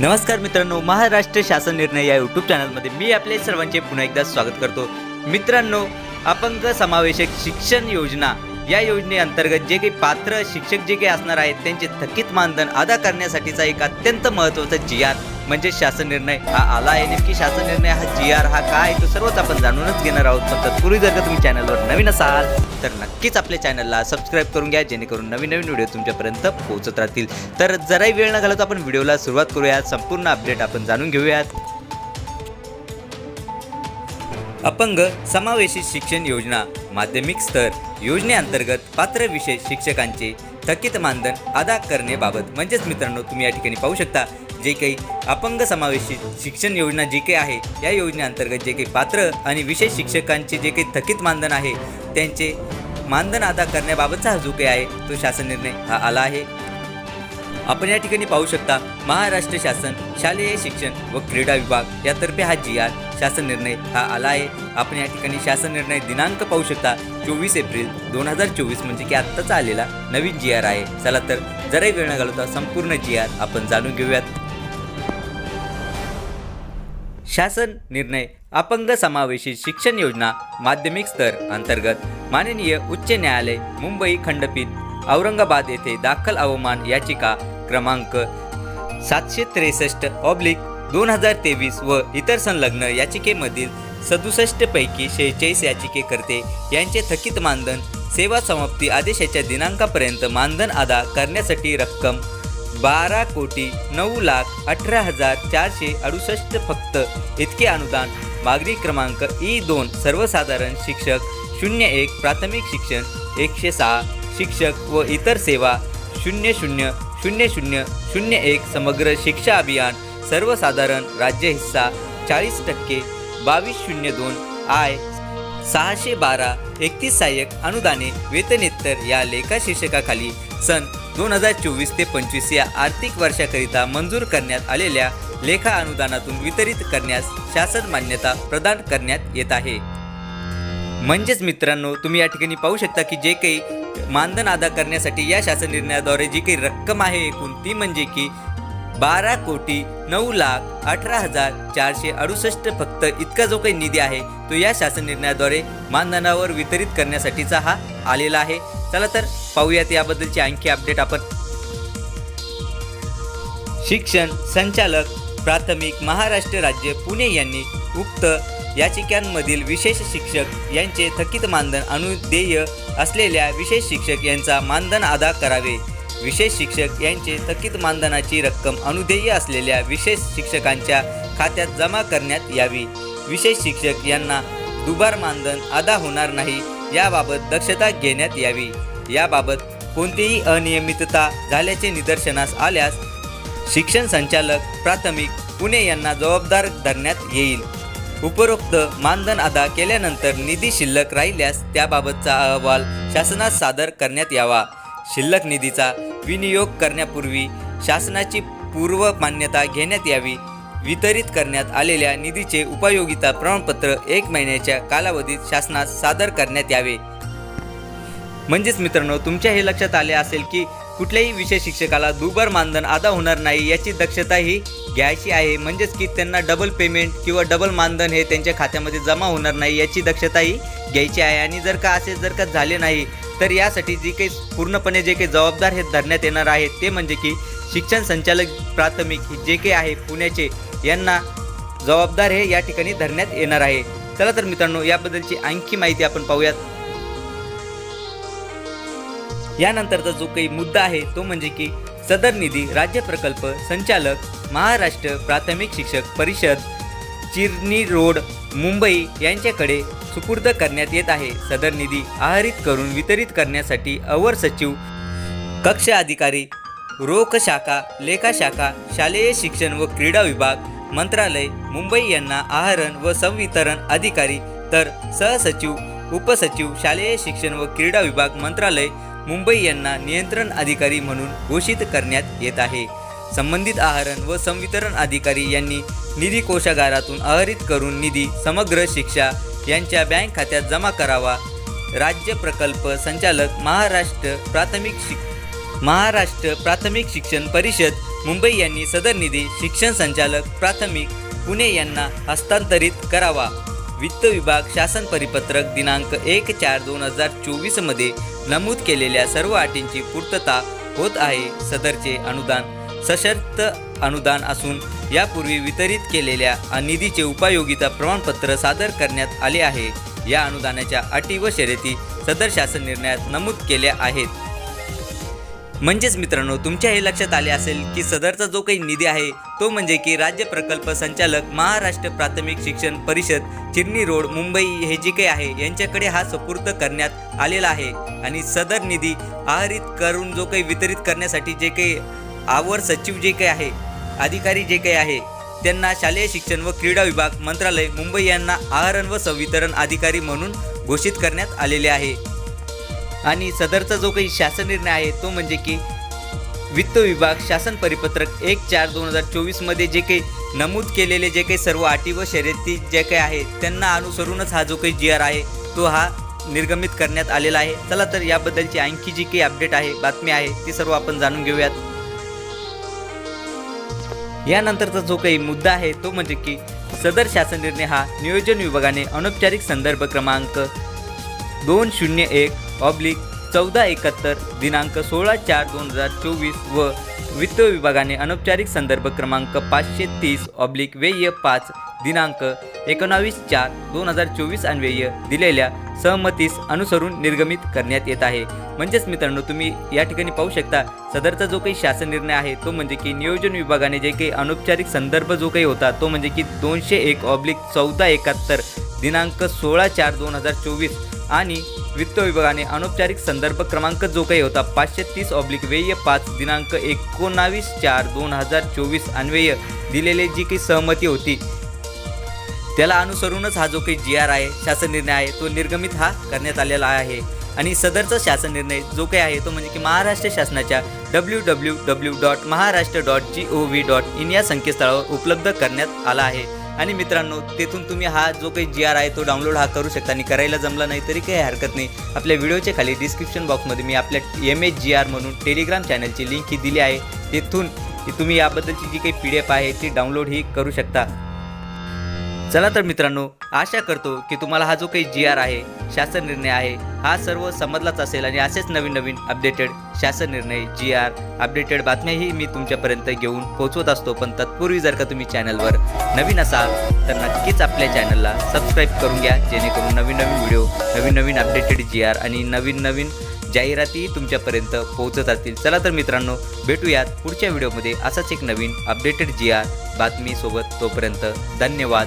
नमस्कार मित्रांनो महाराष्ट्र शासन निर्णय या यूट्यूब चॅनलमध्ये मी आपले सर्वांचे पुन्हा एकदा स्वागत करतो. मित्रांनो अपंग समावेशक शिक्षण योजना या योजनेअंतर्गत जे काही पात्र शिक्षक जे काही असणार आहेत त्यांचे थकीत मानधन अदा करण्यासाठीचा एक अत्यंत महत्त्वाचा जी आर म्हणजे शासन निर्णय हा आला आहे. नेमकी शासन निर्णय हा जी आर हा काय? आहे तो सर्वच आपण जाणूनच घेणार आहोत. पण तत्पूर्वी जर का तुम्ही चॅनलवर नवीन असाल तर नक्कीच आपल्या चॅनलला सबस्क्राईब करून घ्या जेणेकरून नवीन नवीन व्हिडिओ तुमच्यापर्यंत पोहोचत राहतील. तर जराही वेळ न घालवता आपण व्हिडिओला सुरुवात करूयात. संपूर्ण अपडेट आपण जाणून घेऊयात. अपंग समावेशित शिक्षण योजना माध्यमिक स्तर योजनेअंतर्गत पात्र विशेष शिक्षकांचे थकीत मानधन अदा करण्याबाबत म्हणजेच मित्रांनो तुम्ही या ठिकाणी पाहू शकता जे काही अपंग समावेशित शिक्षण योजना जी काही आहे या योजनेअंतर्गत जे काही पात्र आणि विशेष शिक्षकांचे जे काही थकीत मानधन आहे त्यांचे मानधन अदा करण्याबाबतचा हा जो काही आहे तो शासन निर्णय हा आला आहे. आपण या ठिकाणी पाहू शकता महाराष्ट्र शासन शालेय शिक्षण व क्रीडा विभाग यातर्फे हा जी आर शासन निर्णय हा आला आहे आपण या ठिकाणी शासन निर्णय दिनांक पाहू शकता. चोवीस एप्रिल दोन हजार चोवीस म्हणजे की आत्ताच आलेला नवीन जी आर आहे. चला तर जराही वेळ न घालवता संपूर्ण जी आर आपण जाणून घेऊयात. शासन निर्णय अपंग समावेशित शिक्षण योजना माध्यमिक स्तर अंतर्गत माननीय उच्च न्यायालय मुंबई खंडपीठ औरंगाबाद येथे दाखल अवमान याचिका क्रमांक सातशे त्रेसष्ट ऑब्लिक दोन हजार तेवीस व इतर संलग्न याचिकेमधील सदुसष्ट पैकी शेहेचाळीस याचिकेकर्ते यांचे थकीत मानधन सेवा समाप्ती आदेशाच्या दिनांकापर्यंत मानधन अदा करण्यासाठी रक्कम बारा कोटी नऊ लाख अठरा हजार चारशे अडुसष्ट फक्त इतके अनुदान. मागणी क्रमांक ई दोन सर्वसाधारण शिक्षक शून्य एक प्राथमिक शिक्षण एकशे सहा शिक्षक व इतर सेवा शून्य शून्य शून्य शून्य शून्य एक समग्र शिक्षा अभियान सर्वसाधारण राज्य हिस्सा चाळीस टक्के बावीस शून्य दोन आय सहाशे बारा एकतीस सहाय्यक अनुदाने वेतनेत्तर या लेखा शीर्षकाखाली सन दोन हजार चोवीस ते पंचवीस या आर्थिक वर्षाकरिता मंजूर करण्यात आलेल्या लेखा अनुदानातून वितरित करण्यास शासन मान्यता प्रदान करण्यात येत आहे. म्हणजेच मित्रांनो तुम्ही या ठिकाणी पाहू शकता की जे काही मानधन अदा करण्यासाठी या शासन निर्णयाद्वारे जी काही रक्कम आहे एकूण ती म्हणजे की बारा कोटी नऊ लाख अठरा हजार चारशे अडुसष्ट फक्त इतका जो काही निधी आहे तो या शासन निर्णयाद्वारे मानधनावर वितरित करण्यासाठीचा हा आलेला आहे. चला तर पाहूयात याबद्दलची आणखी अपडेट आपण. शिक्षण संचालक प्राथमिक महाराष्ट्र राज्य पुणे यांनी उक्त याचिकांमधील विशेष शिक्षक यांचे थकीत मानधन अनुदेय असलेल्या विशेष शिक्षक यांचा मानधन अदा करावे. विशेष शिक्षक यांचे थकीत मानधनाची रक्कम अनुदेय असलेल्या विशेष शिक्षकांच्या खात्यात जमा करण्यात यावी. विशेष शिक्षक यांना दुबार मानधन अदा होणार नाही याबाबत दक्षता घेण्यात यावी. याबाबत कोणतीही अनियमितता झाल्याचे निदर्शनास आल्यास शिक्षण संचालक प्राथमिक पुणे यांना जबाबदार धरण्यात येईल. उपरोक्त मानधन अदा केल्यानंतर निधी शिल्लक राहिल्यास त्याबाबतचा अहवाल शासनास सादर करण्यात यावा. शिल्लक निधीचा विनियोग करण्यापूर्वी शासनाची पूर्व मान्यता घेण्यात यावी. वितरित करण्यात आलेल्या निधीचे उपयोगिता प्रमाणपत्र एक महिन्याच्या कालावधीत शासनास सादर करण्यात यावे. म्हणजेच मित्रांनो तुमच्या हे लक्षात आले असेल की कुठल्याही विषय शिक्षकाला दुबार मानधन अदा होणार नाही याची दक्षता ही घ्यायची आहे. म्हणजेच की त्यांना डबल पेमेंट किंवा डबल मानधन हे त्यांच्या खात्यामध्ये जमा होणार नाही याची दक्षताही घ्यायची आहे. आणि जर का असे जर का झाले नाही तर यासाठी जी काही पूर्णपणे जे काही जबाबदार हे धरण्यात येणार आहे ते म्हणजे की शिक्षण संचालक प्राथमिक जे काही आहे पुण्याचे यांना जबाबदार हे या ठिकाणी धरण्यात येणार आहे. चला तर मित्रांनो याबद्दलची आणखी माहिती आपण पाहूयात. यानंतरचा जो काही मुद्दा आहे तो म्हणजे की सदर निधी राज्य प्रकल्प संचालक महाराष्ट्र प्राथमिक शिक्षक परिषद चिरनी रोड मुंबई यांच्याकडे सुपूर्द करण्यात येत आहे. सदर निधी आहरित करून वितरित करण्यासाठी अवर सचिव कक्ष अधिकारी रोख शाखा लेखा शाखा शालेय शिक्षण व क्रीडा विभाग मंत्रालय मुंबई यांना आहरण व संवितरण अधिकारी तर सहसचिव उपसचिव शालेय शिक्षण व क्रीडा विभाग मंत्रालय मुंबई यांना नियंत्रण अधिकारी म्हणून घोषित करण्यात येत आहे. संबंधित आहरण व संवितरण अधिकारी यांनी निधी कोशागारातून आहरित करून निधी समग्र शिक्षा यांच्या बँक खात्यात जमा करावा. राज्य प्रकल्प संचालक महाराष्ट्र प्राथमिक शिक महाराष्ट्र प्राथमिक शिक्षण परिषद मुंबई यांनी सदर निधी शिक्षण संचालक प्राथमिक पुणे यांना हस्तांतरित करावा. वित्त विभाग शासन परिपत्रक दिनांक एक चार दोन हजार चोवीसमध्ये नमूद केलेल्या सर्व अटींची पूर्तता होत आहे सदरचे अनुदान सशर्त अनुदान असून यापूर्वी वितरित केलेल्या निधीचे उपयोगिता प्रमाणपत्र सादर करण्यात आले आहे. या अनुदानाच्या अटी व शर्यती सदर शासन निर्णयात नमूद केल्या आहेत. म्हणजेच मित्रांनो तुमच्या हे लक्षात आले असेल की सदरचा जो काही निधी आहे तो म्हणजे की राज्य प्रकल्प संचालक महाराष्ट्र प्राथमिक शिक्षण परिषद चिरणी रोड मुंबई हे जे काही आहे यांच्याकडे हा सुपूर्द करण्यात आलेला आहे. आणि सदर निधी आहरित करून जो काही वितरित करण्यासाठी जे काही आवर सचिव जे काही आहे अधिकारी जे काही आहे त्यांना शालेय शिक्षण व क्रीडा विभाग मंत्रालय मुंबई यांना आहरण व संवितरण अधिकारी म्हणून घोषित करण्यात आलेले आहे. आणि सदरचा जो काही शासन निर्णय आहे तो म्हणजे की वित्त विभाग शासन परिपत्रक एक चार दोन हजार चोवीसमध्ये जे काही नमूद केलेले जे काही सर्व अटी व शर्यती जे काही आहे त्यांना अनुसरूनच हा जो काही जी आर आहे तो हा निर्गमित करण्यात आलेला आहे. चला तर याबद्दलची आणखी जी काही अपडेट आहे बातमी आहे ती सर्व आपण जाणून घेऊयात. यानंतरचा जो काही मुद्दा आहे तो म्हणजे की सदर शासन निर्णय हा नियोजन विभागाने अनौपचारिक संदर्भ क्रमांक दोन शून्य एक ऑब्लिक चौदा एकाहत्तर दिनांक सोळा चार दोन हजार चोवीस व वित्त विभागाने अनौपचारिक संदर्भ क्रमांक पाचशे तीस ऑब्लिक व्यय पाच दिनांक एकोणावीस चार दोन हजार चोवीस अन्वय दिलेल्या सहमतीस अनुसरून निर्गमित करण्यात येत आहे. म्हणजेच मित्रांनो तुम्ही या ठिकाणी पाहू शकता सदरचा जो काही शासन निर्णय आहे तो म्हणजे की नियोजन विभागाने जे काही अनौपचारिक संदर्भ जो काही होता तो म्हणजे की दोनशे एक ऑब्लिक चौदा एकाहत्तर दिनांक सोळा चार दोन हजार चोवीस. आणि वित्त विभागाने अनौपचारिक संदर्भ क्रमांक जो काही होता पाचशे तीस ऑब्लिक व्यय पाच दिनांक एकोणावीस चार दोन हजार चोवीस अन्वय दिलेले जी काही सहमती होती त्याला अनुसरूनच हा जो काही जी आर आहे शासन निर्णय आहे तो निर्गमित हा करण्यात आलेला आहे. आणि सदरचा शासन निर्णय जो काही आहे तो म्हणजे की महाराष्ट्र शासनाच्या W W W dot Maharashtra dot G O V dot in या संकेतस्थळावर उपलब्ध करण्यात आला आहे. आणि मित्रांनो तेथून तुम्ही हा जो काही जी आर आहे तो डाउनलोड हा करू शकता. आणि करायला जमला नाही तरी काही हरकत नाही. आपल्या व्हिडिओच्या खाली डिस्क्रिप्शन बॉक्समध्ये मी आपल्या एम एच जी आर म्हणून टेलिग्राम चॅनलची लिंक ही दिली आहे. तेथून तुम्ही याबद्दलची जी काही पी डी एफ आहे ती डाउनलोड ही करू शकता. चला तर मित्रांनो आशा करतो की तुम्हाला हा जो काही जी आर आहे शासन निर्णय आहे हा सर्व समजलाच असेल आणि असेच नवीन नवीन अपडेटेड शासन निर्णय जी आर अपडेटेड बातम्याही मी तुमच्यापर्यंत घेऊन पोहोचवत असतो. पण तत्पूर्वी जर का तुम्ही चॅनलवर नवीन असाल तर नक्कीच आपल्या चॅनलला सबस्क्राईब करून घ्या. जेणेकरून नवीन नवीन व्हिडिओ नवीन नवीन अपडेटेड जी आर आणि नवीन नवीन जाहिराती तुमच्यापर्यंत पोहोचत असतील. चला तर मित्रांनो भेटूयात पुढच्या व्हिडिओमध्ये असाच एक नवीन अपडेटेड जी आर बातमीसोबत. तोपर्यंत धन्यवाद.